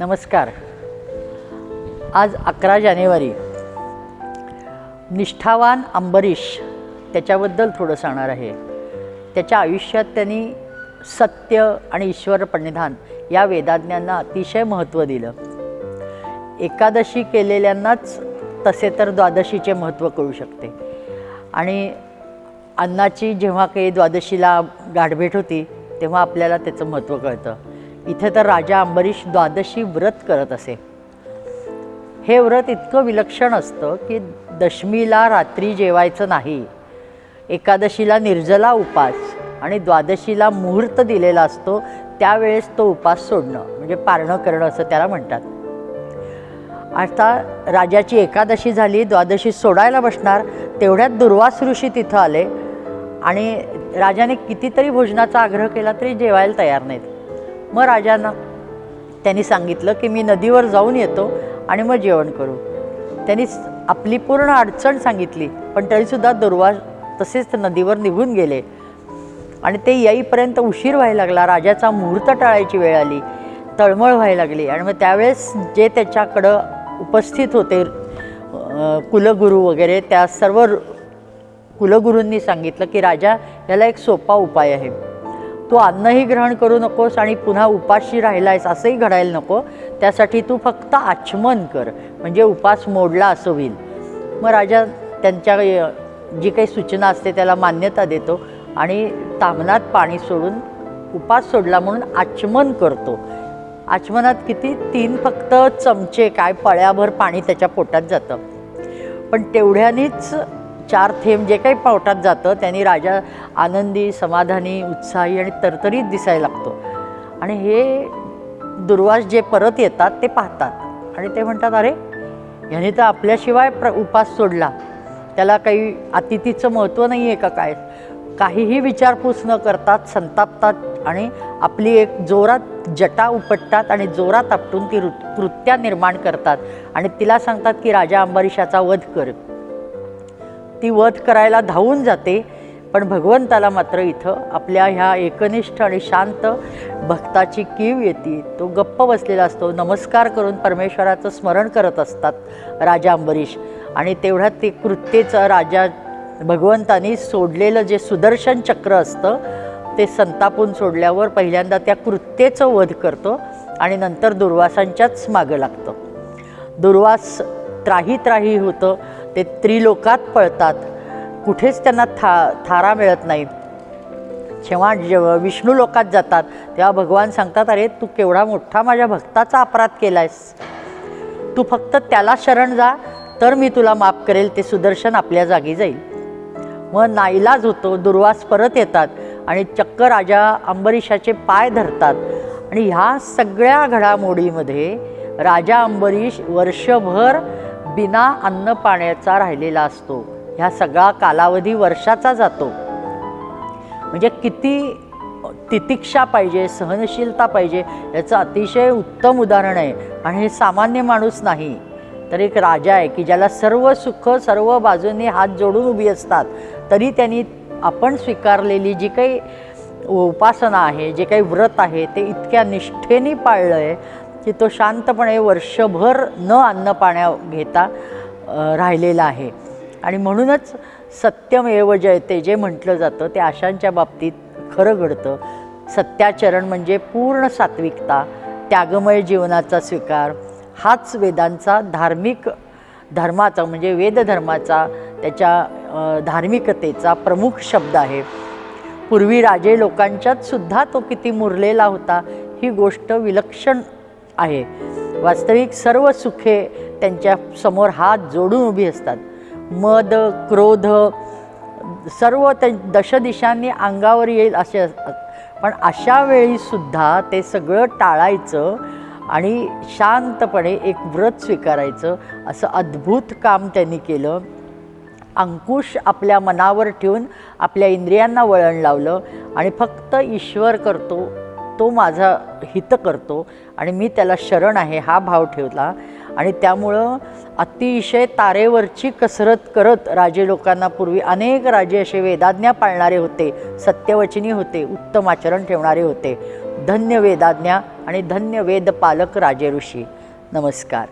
नमस्कार. आज अकरा जानेवारी. निष्ठावान अंबरीश त्याच्याबद्दल थोडं सांगणार आहे. त्याच्या आयुष्यात त्यांनी सत्य आणि ईश्वर प्रणिधान या वेदाज्ञांना अतिशय महत्त्व दिलं. एकादशी केलेल्यांनाच तसे तर द्वादशीचे महत्त्व कळू शकते. आणि अन्नाची जेव्हा काही द्वादशीला गाठभेट होती तेव्हा आपल्याला त्याचं महत्त्व कळतं. इथे तर राजा अंबरीश द्वादशी व्रत करत असे. हे व्रत इतकं विलक्षण असतं की दशमीला रात्री जेवायचं नाही. एकादशीला निर्जला उपास आणि द्वादशीला मुहूर्त दिलेला असतो त्यावेळेस तो उपास सोडणं म्हणजे पारणं करणं असं त्याला म्हणतात. आता राजाची एकादशी झाली द्वादशी सोडायला बसणार तेवढ्यात दुर्वास ऋषी तिथं आले आणि राजाने कितीतरी भोजनाचा आग्रह केला तरी जेवायला तयार नाहीत. मग राजांना त्यांनी सांगितलं की मी नदीवर जाऊन येतो आणि मग जेवण करू. त्यांनी आपली पूर्ण अडचण सांगितली पण तरीसुद्धा दुर्वा तसेच नदीवर निघून गेले. आणि ते येईपर्यंत उशीर व्हायला लागला. राजाचा मुहूर्त टाळायची वेळ आली तळमळ व्हायला लागली. आणि मग त्यावेळेस जे त्याच्याकडं उपस्थित होते कुलगुरू वगैरे त्या सर्व कुलगुरूंनी सांगितलं की राजा याला एक सोपा उपाय आहे. तू अन्नही ग्रहण करू नकोस आणि पुन्हा उपाशी राहिलायस असंही घडायला नको. त्यासाठी तू फक्त आचमन कर म्हणजे उपास मोडला असं होईल. मग राजा त्यांच्या जी काही सूचना असते त्याला मान्यता देतो आणि तामनात पाणी सोडून उपास सोडला म्हणून आचमन करतो. आचमनात किती? तीन फक्त चमचे काय पळ्याभर पाणी त्याच्या पोटात जातं. पण तेवढ्यानीच चार थेंब जे काही पावटात जातं त्यांनी राजा आनंदी समाधानी उत्साही आणि तरतरीत दिसायला लागतो. आणि हे दुर्वास जे परत येतात ते पाहतात. आणि ते म्हणतात अरे ह्याने तर आपल्याशिवाय प्र उपास सोडला. त्याला काही अतिथीचं महत्त्व नाही आहे का काय? काहीही विचारपूस न करतात संतापतात आणि आपली एक जोरात जटा उपटतात आणि जोरात आपटून ती रु कृत्या निर्माण करतात. आणि तिला सांगतात की राजा अंबरीशाचा वध कर. ती वध करायला धावून जाते पण भगवंताला मात्र इथं आपल्या ह्या एकनिष्ठ आणि शांत भक्ताची कीव येते. तो गप्प बसलेला असतो नमस्कार करून परमेश्वराचं स्मरण करत असतात राजा अंबरीश. आणि तेवढ्यात ते कृत्येचं राजा भगवंतानी सोडलेलं जे सुदर्शन चक्र असतं ते संतापून सोडल्यावर पहिल्यांदा त्या कृत्येचं वध करतो आणि नंतर दुर्वासांच्याच मागं लागतं. दुर्वास त्राही त्राही होतं ते त्रिलोकात पळतात. कुठेच त्यांना था थारा मिळत नाही. जेव्हा जेव्हा विष्णू लोकात जातात तेव्हा भगवान सांगतात अरे तू केवढा मोठा माझ्या भक्ताचा अपराध केलायस. तू फक्त त्याला शरण जा तर मी तुला माफ करेल ते सुदर्शन आपल्या जागी जाईल. मग नाईलाज होतो दुर्वास परत येतात आणि चक्क राजा अंबरीशाचे पाय धरतात. आणि ह्या सगळ्या घडामोडीमध्ये राजा अंबरीश वर्षभर बिना अन्न पाण्याचा राहिलेला असतो. ह्या सगळा कालावधी वर्षाचा जातो. म्हणजे किती तितिक्षा पाहिजे सहनशीलता पाहिजे याचं अतिशय उत्तम उदाहरण आहे. आणि हे सामान्य माणूस नाही. तर एक राजा आहे की ज्याला सर्व सुख सर्व बाजूंनी हात जोडून उभी असतात. तरी त्यांनी आपण स्वीकारलेली जी काही उपासना आहे जे काही व्रत आहे ते इतक्या निष्ठेने पाळलं आहे की तो शांतपणे वर्षभर न अन्न पाण्या घेता राहिलेला आहे. आणि म्हणूनच सत्यमेव जयते जे म्हटलं जातं ते आशांच्या बाबतीत खरं घडतं. सत्याचरण म्हणजे पूर्ण सात्विकता त्यागमय जीवनाचा स्वीकार. हाच वेदांचा धार्मिक धर्माचा म्हणजे वेदधर्माचा त्याच्या धार्मिकतेचा प्रमुख शब्द आहे. पूर्वी राजे लोकांच्यात सुद्धा तो किती मुरलेला होता ही गोष्ट विलक्षण आहे. वास्तविक सर्व सुखे त्यांच्यासमोर हात जोडून उभी असतात. मद क्रोध सर्व त्या दशदिशांनी अंगावर येईल असे असतात. पण अशा वेळीसुद्धा ते सगळं टाळायचं आणि शांतपणे एक व्रत स्वीकारायचं असं अद्भुत काम त्यांनी केलं. अंकुश आपल्या मनावर ठेवून आपल्या इंद्रियांना वळण लावलं आणि फक्त ईश्वर करतो तो माझा हित करतो आणि मी त्याला शरण आहे हा भाव ठेवला. आणि त्यामुळं अतिशय तारेवरची कसरत करत राजे लोकांना पूर्वी अनेक राजे असे वेदाज्ञा पाळणारे होते सत्यवचनी होते उत्तम आचरण ठेवणारे होते. धन्य वेदाज्ञा आणि धन्य वेद पालक राजे ऋषी. नमस्कार.